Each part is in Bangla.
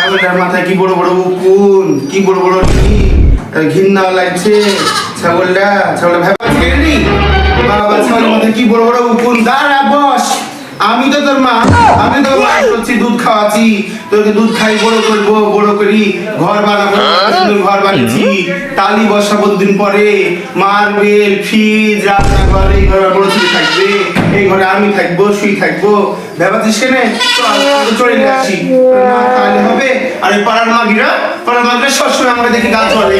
ছাগলটার মাথায় কি বড় বড় উকুন, কি বড় বড় ঘিন্না লাগছে। ছাগলটা ছাগলটা ছেড়ে বাবা ছাগলের মাথায় কি বড় বড় উকুন? দাঁড়া, বস। আমি তো তোর মা, আমি তো করছি দুধ খাওয়াচ্ছি। তোকে দুধ খাই, বড় করব, বড় করি। ঘর বানাবো ঘর বানিয়েছি। টালি বসাবো দুদিন পরে। মার্বেল ফ্রিজ রান্নাঘর এই ঘরে বড় ছেলে থাকবে। এই ঘরে আমি থাকব, শুই থাকব। ভেবাচ্ছিস কেনে চল আসি। আর এই পাড়ার মাগিরা পাড়ার মাগিরা সবসময় আমরা দেখি গাছ চলে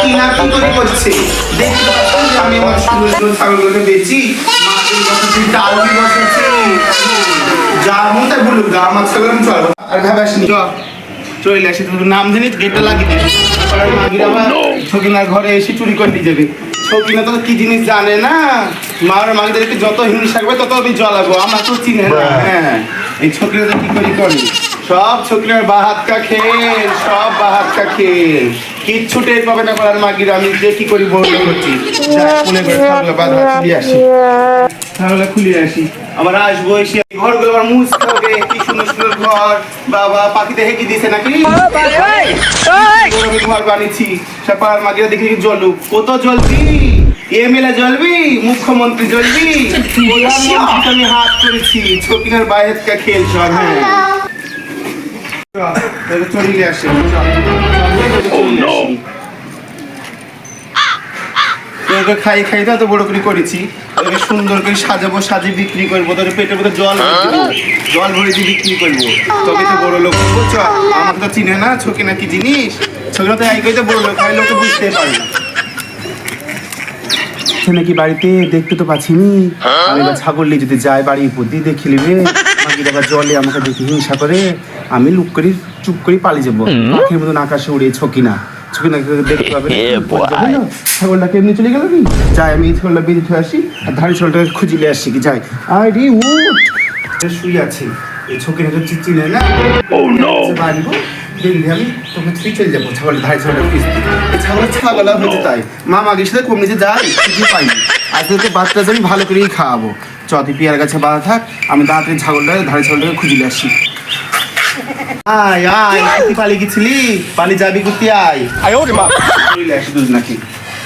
কি না কি করে করছে? দেখতে আমি আমার সুন্দর সুন্দর ছাগলগুলোকে বেচি মাছের বসাচ্ছি ডালবি বসাচ্ছি যা মন তাই বলুক গা আমার ছাগল আমি চলবো আর ভাবাস নি চল চলে আসি তোর নাম জানি গেটটা লাগিয়ে দিবি পাড়ার মাগিরা আবার ছকিনার ঘরে এসে চুরি করে নিয়ে যাবে। ছকিনা তো কি জিনিস জানে না? মার মাগিদেরকে যত হিংসা করবে তত আমি জ্বলাবো। আমার তো চিনে না। হ্যাঁ এই ছকিনা তো কি করে করে? সব ছকিনার বাহাত কা খেল সব বাহাত কা খেল। কিচ্ছু টের পাবে না পাড়ার মাগিরা আমি যে কি করি বলতে করছি যা, খুলে করে ছাগল বাঁধা খুলে আসি। তাহলে খুলে আসি। আবার আসব এসে ঘরগুলো আবার মুছতে হবে কি সুন্দর সুন্দর ঘর। বাবা পাখিতে হেঁকে দিয়েছে নাকি? আমি ঘর বানিয়েছি। সব পাড়ার মাগিরা দেখি জলুক কত জ্বলবি? এমএলএ জ্বলবি? মুখ্যমন্ত্রী জ্বলবি? আমি হাত করেছি ছকিনার বাইরে কা খেল সব। হ্যাঁ খাই খাই তো এত বড় করে করেছি। সুন্দর করে সাজাবো, সাজিয়ে বিক্রি করব। তোর পেটের মধ্যে জল জল ভরে দিয়ে বিক্রি করব। তো বড় লোক, বুঝছ? তো চিনে না, ছোকে জিনিস? ছোকরা তো এই তো বড় লোক হয় বুঝতে পারে সে নাকি বাড়িতে দেখতে তো পাচ্ছি নি আমি এবার ছাগল নিয়ে যদি যায় বাড়ির উপর দিয়ে দেখে নেবে মাগির আবার জলে আমাকে দেখে হিংসা করে। আমি লুক করি চুপ করে পালিয়ে যাব। পাখির মতন আকাশে উড়ে ছকি না। ছকি না দেখতে পাবে না। বুঝলো? ছাগলটা কেমনি চলে গেল কি? যাই আমি এই ছাগলটা বেরিয়ে চলে আসি আর ধারি ছাগলটাকে খুঁজিলে আসি কি যাই। আরে উঠ শুয়ে আছে। এই ছকি না চিনে না। ও নো বাড়িব দেখলি আমি তোকে তুই চলে যাব ছাগল ধারি ছাগলটা খুঁজতে এই ছাগল ছাগলা হয়েছে তাই। মা মাগির সাথে কম নিচে যাই কিছু পাইনি আজকে তোকে আমি ভালো করেই খাওয়াবো। চ তুই পেয়ার গাছে বাঁধা থাক আমি তাড়াতাড়ি ছাগলটা ধারে ছাগলটাকে খুঁজিলে আসি। আয় আয় তুই পালিয়ে গেছিলি? পালিয়ে যাবি কুতি আয়। আয় ওরে মা। চলে আসি দুধ নাকি?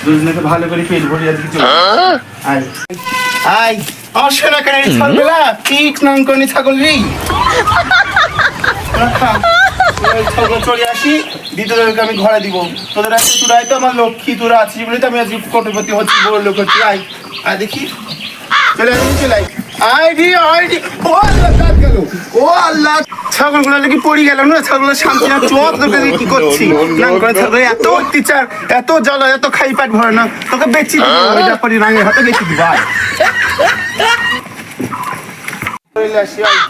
দুধ নাকি ভালো করে পেট ভরে আর কিছু আয়। আয় ঠিক নাম করে ছাগল রে ছাগল চলে আসি দ্বিতীয়দেরকে আমি ঘরে দিব। তোদের আছে তোরাই তো আমার লক্ষ্মী তোরা আছিস বলে তো আমি আজকে কোটিপতি হচ্ছি বড় লোক হচ্ছি। আয় আয় দেখি। চলে আসি চলে আয় আয় দি আয় দি ও আল্লাহ কাট গেল ও আল্লাহ। ছাগলগুলো নাকি পড়ে গেল না? ছাগলের শান্তি না? চোখ তোকে কি করছি? না করে ছাগল এত অত্যাচার এত জ্বালা এত খাই পাট ভরে না? তোকে বেচি দিব এটা করি রাঙে হাতে বেচি দিব আয়। চলে আসি আয়।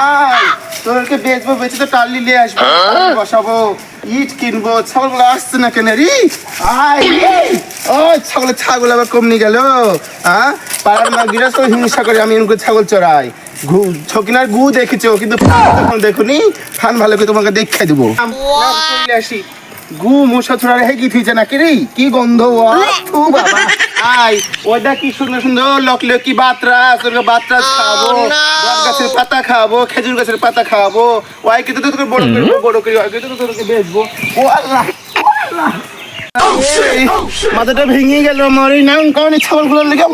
আয় তোরকে বেচবো বেচে তো টালি নিয়ে আসব বসাবো। ইট কিনবো ছাগলগুলো আসছে না কেন রে? আয় ও ছাগল ছাগল আবার কমনি গেল হ্যাঁ পাড়ার মা গিরা হিংসা করে আমি এরকম ছাগল চড়াই। ঘু ছকিনার গু দেখেছ কিন্তু ফান দেখুনি? ফান ভালো করে তোমাকে দেখাই দেবো। আসি। গু মশা ছড়া রেখে কি নাকি রে? কি গন্ধ ও বাবা। আয় ওইটা কি সুন্দর সুন্দর লকলে কি বাতরা তোর বাতরা খাব বট গাছের পাতা খাব খেজুর গাছের পাতা খাব। ওই কিন্তু তো তোকে বড় করব বড় করি ওই কিন্তু তোকে বেচবো। ও আল্লাহ ও আল্লাহ। মাথাটা ভেঙে গেল আমার এই নাম কারণে ছাগলগুলোর লেগে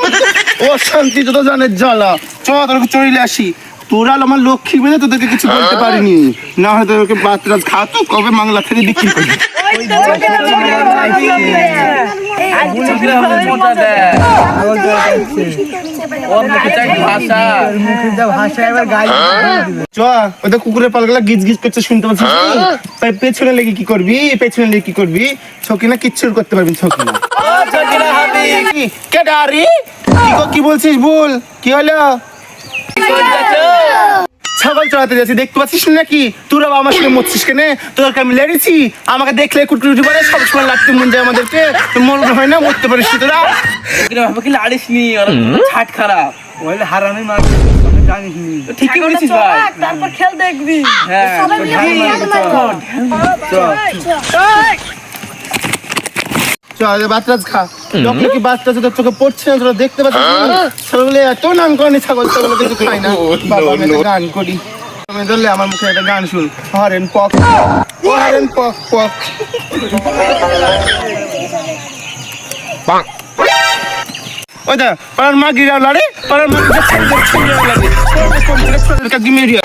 ও শান্তি তো জানের জ্বালা। চ তোকে চড়িলে আসি। তোরা আমার লক্ষ্মী বেঁধে তোদেরকে কিছু বলতে পারিনি। না হয় তোদেরকে বাতরাজ খা তো কবে মাংলা থেকে বিক্রি করবি? ওই কুকুরের পালগুলা গিজ গিজ করছে শুনতে পাচ্ছিস তাই পেছনে লেগে কি করবি? পেছনে লেগে কি করবি? ছকিনা কিচ্ছু করতে পারবি ছকিনা। কি? কে ডারি কি গো, কি বলছিস বল? কি হলো? ছাগল চড়াতে যাচ্ছি দেখতে পাচ্ছিস নাকি? তোরা আমার সঙ্গে মরছিস কেন? তোদেরকে আমি লেড়েছি। আমাকে দেখলে কুটকুটি করে সবসময় লাগতে মন যায় আমাদেরকে। মরবে হয় না মরতে পারিস তোরা। ভাবে কি লাড়িস নি? ছাট খারাপ। ওইলে হারামি নি। ঠিকই বলেছিস ভাই। তারপর খেল দেখবি। হ্যাঁ চল বাতরাজ খা। যখন কি বাতরাজ তোর চোখে পড়ছে না? তোরা দেখতে পাচ্ছিস না? ছাগলে এত নাম করেনি ছাগল ছাগল কিছু খাই না। বাবা আমি গান করি। আমি ধরলে আমার মুখে একটা গান শুন। হরেন পক হরেন পক পক। ওই দা পারার মা গিরা লাড়ে পারার মা গিরা লাড়ে গিয়ে মেরিয়া